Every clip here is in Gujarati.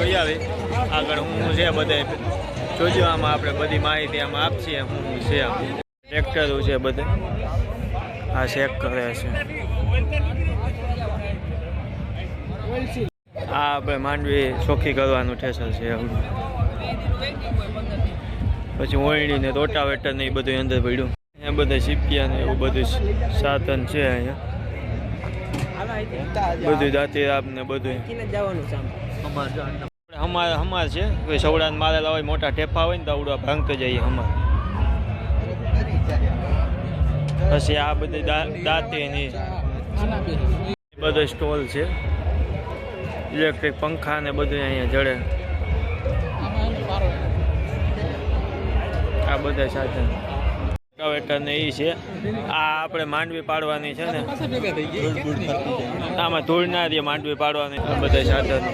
જોઈ આવી. આગળ હું હું છે બધે જોજો આમાં આપણે બધી માહિતી આમાં આપશીએ હું હું છે ટ્રેક્ટરો છે બધે આ ચેક કરે છે. આ આપણે માંડવી ચોખ્ખી કરવાનું ઠેસર છે પછી ઓયણી ને રોટાવેટર ને એ બધું અંદર પડ્યું. અહીંયા બધા સીપિયા ને એવું બધું સાધન છે અહીંયા. બધું જાતિ આપને ને બધું હમાર હમાર છે. કોઈ સવડાને મારેલા હોય મોટા ઠેફા હોય ને તો આવડવા ભાંગતો જઈએ હમાર પછી આ બધી દાંતીની દાંતી બધો સ્ટોલ છે. ઇલેક્ટ્રિક પંખા ને બધું અહીંયા જડે. આ બધા સાધન. રોટાવેટર ને એ છે. આ આપણે માંડવી પાડવાની છે ને. આમાં ધૂળ ના દે માંડવી પાડવાની. આ બધા સાધનો.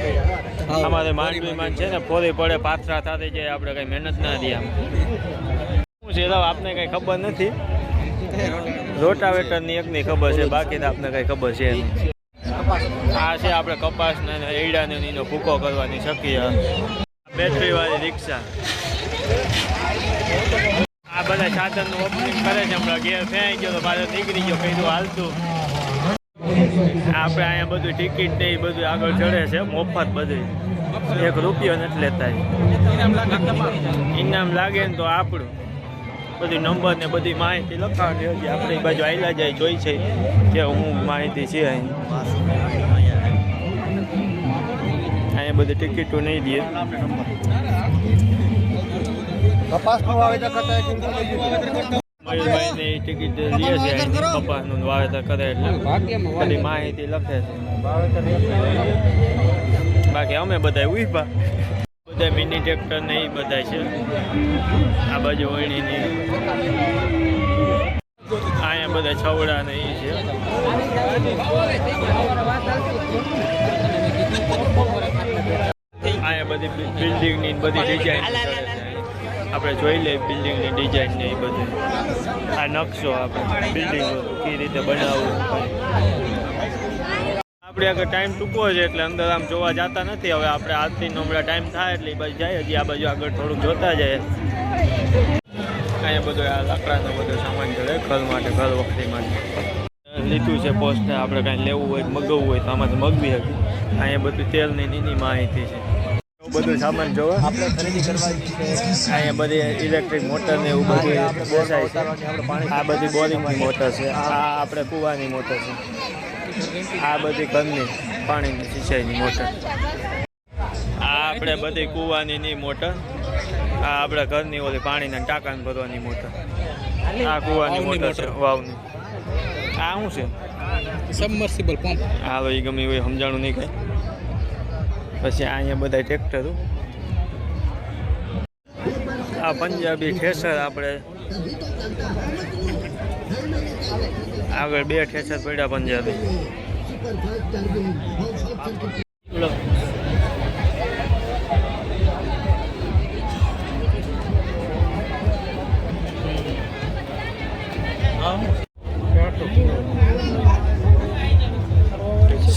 અમારે માંડવીમાં છે ને ફોરી પડે, પાથરા થતી જાય, આપણે કઈ મહેનત ના દઈએ શું છે રાવ આપને કઈ ખબર નથી? રોટાવેટરની એકની ખબર છે, બાકી તો આપને કઈ ખબર છે આ છે આપણે કપાસ ને એડા ને એનો ભૂકો કરવાની શક્ય બેટરી વાળી રિક્ષા. આ બધા સાધનનું ઓપનિંગ કરે છે, હમણાં ગેર ફેંઈ ગયો તો પાછો નીકળી ગયો, કીધું હાલતું આપણે અહીંયા બધું ટિકિટ ને એ બધું આગળ ચડે છે. મફત બધું. એક રૂપિયો નથી લેતા ઇનામ લાગે ને તો આપણું. બધી નંબર ને બધી માહિતી લખાવાની હતી આપણે બાજુ આવેલા જાય, જોઈ છે. કે હું માહિતી છે અહીં. અહીંયા બધી ટિકિટો નહીં દે. કપાસનું વાવેતર મયુરભાઈ ટિકિટ લે છે કપાસનું વાવેતર કરે એટલે બધી માહિતી લખે છે. બાકી અમે બધા ઊભા બધા મિની ટ્રેક્ટર ને એ બધા છે. આ બાજુ વણીની અહીંયા બધા છવડા ને એ છે. અહીંયા બધી બિલ્ડિંગની બધી ડિઝાઇન આપણે જોઈ લઈએ બિલ્ડિંગની ડિઝાઇન ને એ બધું. આ નકશો આપણે બિલ્ડિંગ કઈ રીતે બનાવવું. આપણે આગળ ટાઈમ ટૂંકો છે એટલે અંદર આમ જોવા જતા નથી. હવે આપણે આજથી હમણાં ટાઈમ થાય એટલે એ બાજુ જાય, હજી આ બાજુ આગળ થોડુંક જોતા જાય અહીંયા બધો આ લાકડાનો બધો સામાન જોડે ઘર માટે, ઘર વખરી માટે. લીધું છે પોસ્ટ આપણે કાંઈ લેવું હોય મગવવું હોય તો આમાંથી મગવી શકીએ. અહીંયા બધું તેલની નીની માહિતી છે. બધું સામાન જોવે. આપણે ખરીદી કરવાની છે અહીંયા બધી ઇલેક્ટ્રિક મોટર ને એવું બધું બેસાય છે. આ બધી બોરિંગની મોટર છે. આ આપણે કૂવાની મોટર છે. આ બધી ઘરની પાણીની સિંચાઈની મોટર આ આપણે બધી કૂવાની ની મોટર આ આપણે ઘરની ઓલી પાણીના ટાંકાને ભરવાની મોટર આ કૂવાની મોટર છે વાવની. આ શું છે? સબમર્સિબલ પંપ હાલો એ ગમે એવું સમજાણું નહીં કાંઈ. પછી અહીંયા બધા ટ્રેક્ટરો આ પંજાબી ઠેસર આપણે આગળ બે ઠેસર પડ્યા પંજાબી.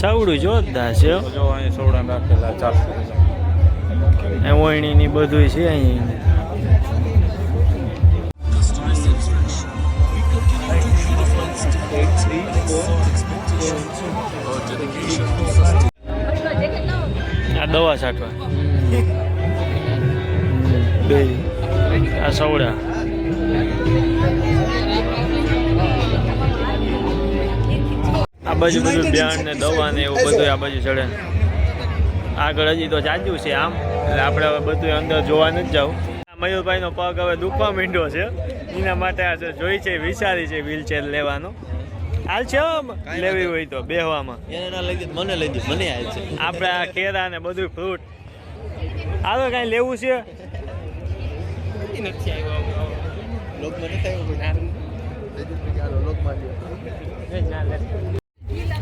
સવડું જોરદાર છે જો અહીં સોડા રાખેલા ચારસો એ બધું છે અહીં. આ દવા છાંટવા. બે. આ સવડા બાજુ બધું ધ્યાન ને દવા ને એવું બધું આ બાજુ ચડે આગળ હજી તો જાજુ છે આમ. એટલે આપણે હવે બધું અંદર જોવા નથી જવું મયુરભાઈ નો પગ હવે દુખવા માંડ્યો છે. એના માટે આ જોઈ છે વિચારી છે વ્હીલચેર લેવાનો. હાલ છે હો, લેવી હોય તો બેહવામાં. એને લઈ દીધું મને લઈ દીધું મને હાલ છે. આપણે આ કેરા ને બધું ફ્રૂટ આવે કાંઈ લેવું છે? નથી આવ્યો લોકમાં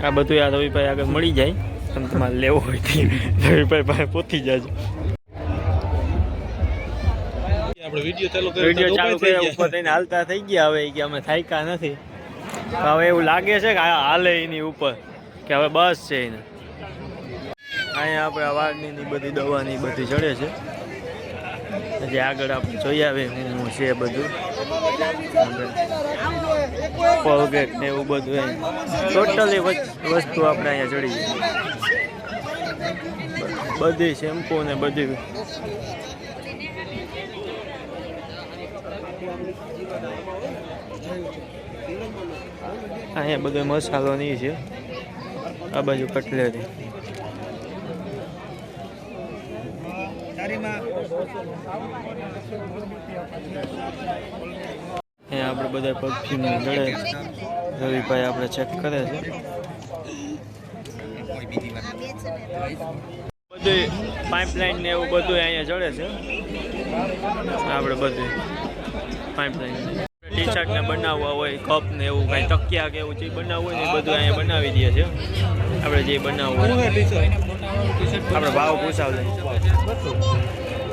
આ બધું આ રવિભાઈ આગળ મળી જાય. તમે તમારે લેવો હોય તે રવિભાઈ પાસે પહોંચી જાજો. વીડિયો ચાલુ કર્યા ઉપર થઈને હાલતા થઈ ગયા હવે કે અમે થાયકા નથી. હવે એવું લાગે છે કે આ હાલે એની ઉપર કે હવે બસ છે એને. અહીંયા આપણે વાળની ની બધી દવાની બધી ચડે છે. હજી આગળ આપણે જોઈ આવે હું છે બધું. કોલગેટ ને એવું બધું ટોટલી વસ્તુ આપણે અહીંયા ચડી જાય બધી શેમ્પુ ને બધી. અહીંયા બધો મસાલો નહીં છે. આ બાજુ કટલેરી. અહીંયા આપણે બધા પરફ્યુમ લડે રવિભાઈ આપણે ચેક કરે છે. બધું પાઇપલાઇન ને એવું બધું અહીંયા જડે છે. આપણે બધું પાઇપલાઇન ટી શર્ટ ને બનાવવા હોય કપ ને એવું કાંઈ તકિયા કે એવું જે બનાવવું હોય ને એ બધું અહીંયા બનાવી દે છે. આપણે જે બનાવવું આપણે ભાવ પૂછાવ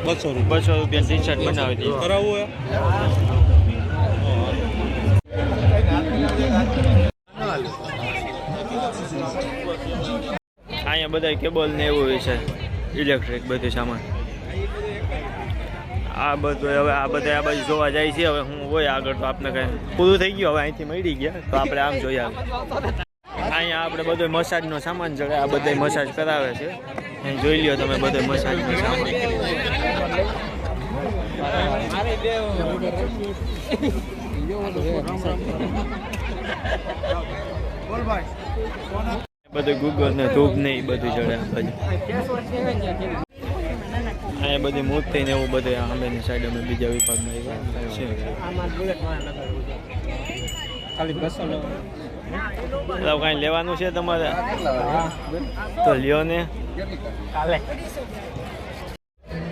બસો બસો રૂપિયા ટી શર્ટ બનાવી દઈએ કરાવવું હોય? અહીંયા બધા કેબલ ને એવું હોય છે. ઇલેક્ટ્રિક બધું સામાન. આ બધું હવે આ બધા આ બાજુ જોવા જાય છે. હવે હું હોય આગળ તો આપણે કઈ. પૂરું થઈ ગયું હવે અહીંથી મળી ગયા. તો આપણે આમ જોઈ આવે અહીંયા આપણે બધો મસાજનો સામાન જડે આ બધા મસાજ કરાવે છે. જોઈ લ્યો તમે બધો મસાજનો સામાન. બધું ગૂગલ ને ધૂપ ને એ બધું આ બાજુ. અહીંયા બધી મૂર્તિ ને એવું બધું આ સાઈડ અમે બીજા વિભાગમાં છે કાંઈ લેવાનું છે તમારે? તો લ્યો ને.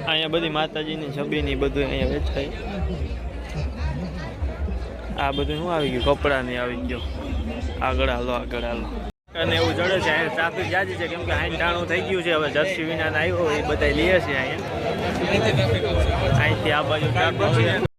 અહીંયા બધી માતાજીની છબીની બધું અહીંયા વેચાય. આ બધું શું આવી ગયું? કપડાં ને આવી ગયો. આગળ હાલો આગળ હાલો. અને એવું જડે છે અહીંયા ટ્રાફિક જાજી છે કેમ કે અહીં ટાણું થઈ ગયું છે હવે જર્સી વિના આવ્યો એ બધા લે છે અહીંયા. અહીંથી આ બાજુ ટ્રાફિક છે.